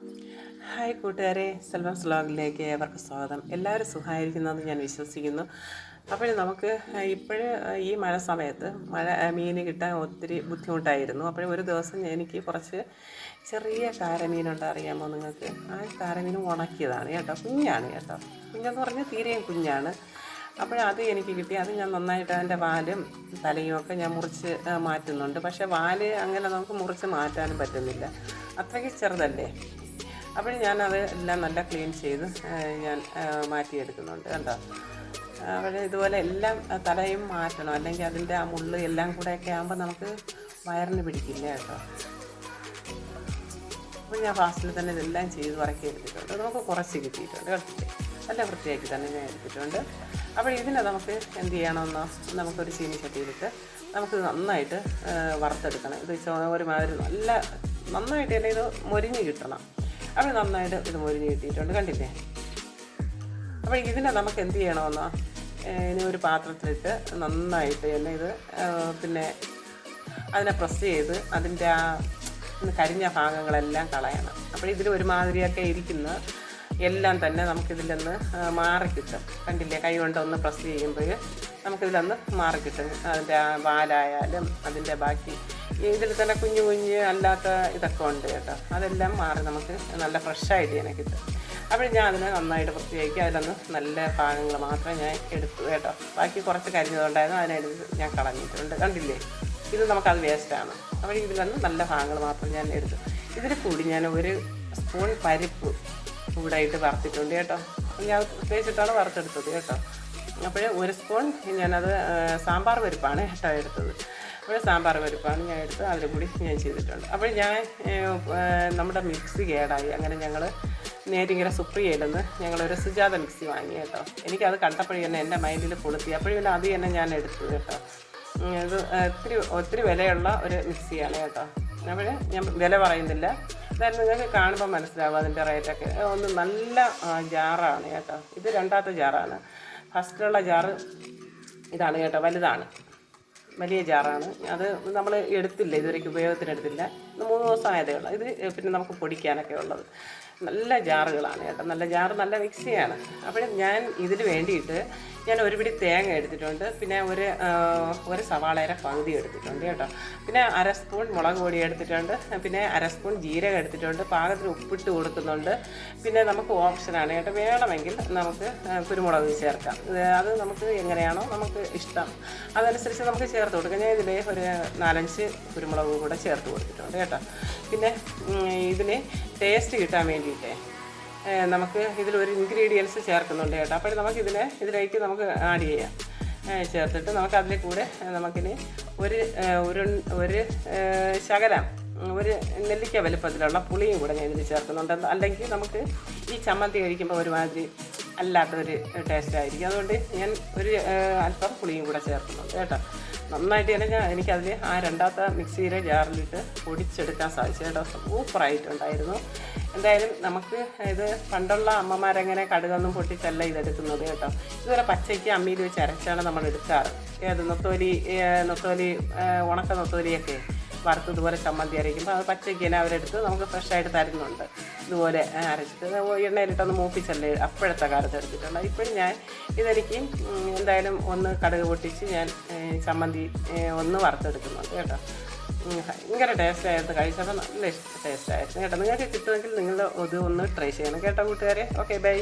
Hi കൂട്ടുകാരെ സെൽവം സ്ലോഗിലേക്ക് ഏവർക്കും സ്വാഗതം. എല്ലാവരും സുഖമായിരിക്കുന്നതെന്ന് ഞാൻ വിശ്വസിക്കുന്നു. അപ്പോൾ നമുക്ക് ഇപ്പോഴ് ഈ മഴ സമയത്ത് മഴ മീൻ കിട്ടാൻ ഒത്തിരി ബുദ്ധിമുട്ടായിരുന്നു. അപ്പോൾ ഒരു ദിവസം എനിക്ക് കുറച്ച് ചെറിയ കാരമീനുണ്ട് അറിയാമോ നിങ്ങൾക്ക്? ആ കാരമീൻ ഉണക്കിയതാണ് കേട്ടോ. കുഞ്ഞാണ് കേട്ടോ. കുഞ്ഞെന്ന് പറഞ്ഞാൽ തീരെയും കുഞ്ഞാണ്. അപ്പോൾ അത് എനിക്ക് കിട്ടി. അത് ഞാൻ നന്നായിട്ട് അതിന്റെ വാലും തലയും ഒക്കെ ഞാൻ മുറിച്ച് മാറ്റുന്നുണ്ട്. പക്ഷേ വാൽ അങ്ങനെ നമുക്ക് മുറിച്ച് മാറ്റാനും പറ്റുന്നില്ല. അത്രയ്ക്ക് ചെറുതല്ലേ? അപ്പോൾ ഞാനത് എല്ലാം നല്ല ക്ലീൻ ചെയ്ത് ഞാൻ മാറ്റിയെടുക്കുന്നുണ്ട് കണ്ടോ? അപ്പോൾ ഇതുപോലെ എല്ലാം തലയും മാറ്റണം. അല്ലെങ്കിൽ അതിന്റെ ആ മുള്ള് എല്ലാം കൂടെയൊക്കെ ആകുമ്പോൾ നമുക്ക് വയറിന് പിടിക്കില്ല കേട്ടോ. അപ്പോൾ ഞാൻ ഫാസ്റ്റിൽ തന്നെ ഇതെല്ലാം ചെയ്ത് വറക്കി എടുത്തിട്ടുണ്ട്. നമുക്ക് കുറച്ച് കിട്ടിയിട്ടുണ്ട് കേട്ടില്ലേ നല്ല വൃത്തിയാക്കി തന്നെ ഞാൻ എടുത്തിട്ടുണ്ട്. അപ്പോൾ ഇതിനെ നമുക്ക് എന്ത് ചെയ്യണമെന്നോ നമുക്കൊരു ചീനി ചട്ടിയിലിട്ട് നമുക്ക് നന്നായിട്ട് വറുത്തെടുക്കണം. ഇത് ഒരുമാതിരി നല്ല നന്നായിട്ട് തന്നെ ഇത് മൊരിഞ്ഞ് കിട്ടണം. അപ്പോൾ നന്നായിട്ട് ഇത് നീട്ടിയിട്ടുണ്ട് കണ്ടില്ലേ? അപ്പോൾ ഇതിനെ നമുക്ക് എന്ത് ചെയ്യണമെന്നോ? ഇനി ഒരു പാത്രത്തിലിട്ട് നന്നായിട്ട് തന്നെ ഇത് പിന്നെ അതിനെ പ്രസ് ചെയ്ത് അതിന്റെ ആ കരിഞ്ഞ ഭാഗങ്ങളെല്ലാം കളയണം. അപ്പോൾ ഇതിൽ ഒരുമാതിരിയൊക്കെ ഇരിക്കുന്ന. എല്ലാം തന്നെ നമുക്കിതിൽ നിന്ന് മാറി കിട്ടും കണ്ടില്ലേ? കൈ കൊണ്ടൊന്ന് പ്രസ് ചെയ്യുമ്പോൾ നമുക്കിതിലൊന്ന് മാറി കിട്ടും അതിന്റെ വാലായാലും അതിന്റെ ബാക്കി ഇതിൽ തന്നെ കുഞ്ഞു കുഞ്ഞ് അല്ലാത്ത ഇതൊക്കെ ഉണ്ട് കേട്ടോ. അതെല്ലാം മാറി നമുക്ക് നല്ല ഫ്രഷായിട്ട് തന്നെ കിട്ടും. അപ്പോൾ ഞാൻ അതിനെ നന്നായിട്ട് വൃത്തിയാക്കി അതിലൊന്ന് നല്ല ഭാഗങ്ങൾ മാത്രം ഞാൻ എടുത്തു കേട്ടോ. ബാക്കി കുറച്ച് കരിഞ്ഞതുകൊണ്ടായിരുന്നു അതിനെടുത്ത് ഞാൻ കളഞ്ഞിട്ടുണ്ട്. കണ്ടില്ലേ? ഇത് നമുക്കത് വേസ്റ്റാണ് അപ്പോൾ ഇതിലൊന്ന് നല്ല ഭാഗങ്ങൾ മാത്രം ഞാൻ എടുത്തു. ഇതിൽ കൂടി ഞാൻ ഒരു സ്പൂൺ പരിപ്പ് കൂടായിട്ട് വറുത്തിട്ടുണ്ട് കേട്ടോ. ഞാൻ പ്രത്യേകിച്ചിട്ടാണ് വറുത്തെടുത്തത് കേട്ടോ. അപ്പോഴേ ഒരു സ്പൂൺ ഞാനത് സാമ്പാർ പരിപ്പാണ് കേട്ടോ എടുത്തത്. അപ്പോൾ സാമ്പാർ പരിപ്പാണ് ഞാൻ എടുത്ത് അതിൽ കൂടി ഞാൻ ചെയ്തിട്ടുണ്ട്. അപ്പോൾ ഞാൻ നമ്മുടെ മിക്സി കേടായി. അങ്ങനെ ഞങ്ങൾ നേരിങ്ങനെ സുപ്രിയയിൽ നിന്ന് ഞങ്ങളൊരു സുജാത മിക്സി വാങ്ങി കേട്ടോ. എനിക്കത് കണ്ടപ്പോഴേ തന്നെ എന്റെ മൈൻഡിൽ കൊളുത്തി അപ്പോഴും പിന്നെ അത് തന്നെ ഞാൻ എടുത്തു കേട്ടോ. ഇത് ഒത്തിരി ഒത്തിരി വിലയുള്ള ഒരു മിക്സിയാണ് കേട്ടോ. അപ്പോൾ ഞാൻ വില പറയുന്നില്ല. അതായത് നിങ്ങൾക്ക് കാണുമ്പോൾ മനസ്സിലാവും അതിന്റെ റേറ്റൊക്കെ. ഒന്ന് നല്ല ജാറാണ് കേട്ടോ. ഇത് രണ്ടാമത്തെ ജാറാണ്. ഫസ്റ്റിലുള്ള ജാറ് ഇതാണ് കേട്ടോ വലുതാണ്. വലിയ ജാറാണ്. അത് നമ്മൾ എടുത്തില്ല ഇതുവരേക്കും ഉപയോഗത്തിന് എടുത്തില്ല മൂന്ന് ദിവസം ആയതേ ഉള്ളൂ. ഇത് പിന്നെ നമുക്ക് പൊടിക്കാനൊക്കെ ഉള്ളത്. നല്ല ജാറുകളാണ് കേട്ടോ. നല്ല ജാറ് നല്ല മിക്സിയാണ്. അപ്പോൾ ഞാൻ ഇതിന് വേണ്ടിയിട്ട് ഞാൻ ഒരു പിടി തേങ്ങ എടുത്തിട്ടുണ്ട്. പിന്നെ ഒരു ഒരു സവാളയുടെ പകുതി എടുത്തിട്ടുണ്ട് കേട്ടോ. പിന്നെ അര സ്പൂൺ മുളക് പൊടി എടുത്തിട്ടുണ്ട്. പിന്നെ അര സ്പൂൺ ജീരകം എടുത്തിട്ടുണ്ട്. പാകത്തിന് ഉപ്പിട്ട് കൊടുക്കുന്നുണ്ട്. പിന്നെ നമുക്ക് ഓപ്ഷനാണ് കേട്ടോ. വേണമെങ്കിൽ നമുക്ക് കുരുമുളക് ചേർക്കാം. അത് നമുക്ക് എങ്ങനെയാണോ നമുക്ക് ഇഷ്ടം. അതനുസരിച്ച് നമുക്ക് ചേർത്ത് കൊടുക്കാം. ഞാൻ ഇതിൽ ഒരു നാലഞ്ച് കുരുമുളക് കൂടെ ചേർത്ത് കൊടുത്തിട്ടുണ്ട് കേട്ടോ. പിന്നെ ഇതിന് ടേസ്റ്റ് കിട്ടാൻ വേണ്ടിയിട്ടേ ഏ, നമുക്ക് ഇതിലൊരു ഇൻഗ്രീഡിയൻസ് ചേർക്കുന്നുണ്ട് കേട്ടോ. അപ്പോൾ നമുക്ക് ഇതിനെ ഇതിലേക്ക് നമുക്ക് ആഡ് ചെയ്യാം. ചേർത്തിട്ട് നമുക്ക് അതിൽ കൂടെ നമുക്കിനി ഒരു ഒരു ഒരു ശകലം ഒരു നെല്ലിക്ക വലുപ്പത്തിലുള്ള പുളിയും കൂടെ ഞാൻ ഇതിൽ ചേർക്കുന്നുണ്ട്. അല്ലെങ്കിൽ നമുക്ക് ഈ ചമ്മന്തി കഴിക്കുമ്പോൾ ഒരുമാതിരി അല്ലാത്തൊരു ടേസ്റ്റ് ആയിരിക്കും. അതുകൊണ്ട് ഞാൻ ഒരു അല്പം പുളിയും കൂടെ ചേർക്കുന്നുണ്ട് കേട്ടോ. നന്നായിട്ട് ഞാൻ എനിക്കതിൽ ആ രണ്ടാമത്തെ മിക്സിയിലെ ജാറിലിട്ട് പൊടിച്ചെടുക്കാൻ സാധിച്ചു. കേട്ടോ സൂപ്പറായിട്ടുണ്ടായിരുന്നു. എന്തായാലും നമുക്ക് ഇത് പണ്ടുള്ള അമ്മമാരെങ്ങനെ കടുകൊന്നും പൊട്ടിച്ചല്ല ഇതെടുക്കുന്നത് കേട്ടോ. ഇതുപോലെ പച്ചയ്ക്ക് അമ്മിയിൽ വെച്ച് അരച്ചാണ് നമ്മൾ എടുക്കാറ് ഏത് നൊത്തോലി നൊത്തോലി ഉണക്ക നൊത്തോലിയൊക്കെ. വറുത്ത് ഇതുപോലെ ചമ്മന്തി അരയ്ക്കുമ്പോൾ അത് പച്ചയ്ക്ക് അവരെടുത്ത് നമുക്ക് ഫ്രഷായിട്ട് തരുന്നുണ്ട്. ഇതുപോലെ അരച്ചിട്ട് എണ്ണയിലിട്ടൊന്ന് മൂപ്പിച്ചല്ലേ അപ്പോഴത്തെ കാലത്ത് എടുത്തിട്ടുണ്ട് ഇപ്പോഴും ഞാൻ ഇതെനിക്ക് എന്തായാലും ഒന്ന് കടുക് പൊട്ടിച്ച് ഞാൻ ചമ്മന്തി ഒന്ന് വറുത്തെടുക്കുന്നുണ്ട് കേട്ടോ. ഭയങ്കര ടേസ്റ്റ് ആയിരുന്നു. കഴിച്ചപ്പോൾ നല്ല ടേസ്റ്റ് ആയിരുന്നു കേട്ടോ. നിങ്ങൾക്ക് കിട്ടുമെങ്കിൽ നിങ്ങൾ ഇത് ഒന്ന് ട്രൈ ചെയ്യണം കേട്ടോ കൂട്ടുകാരെ. Okay bye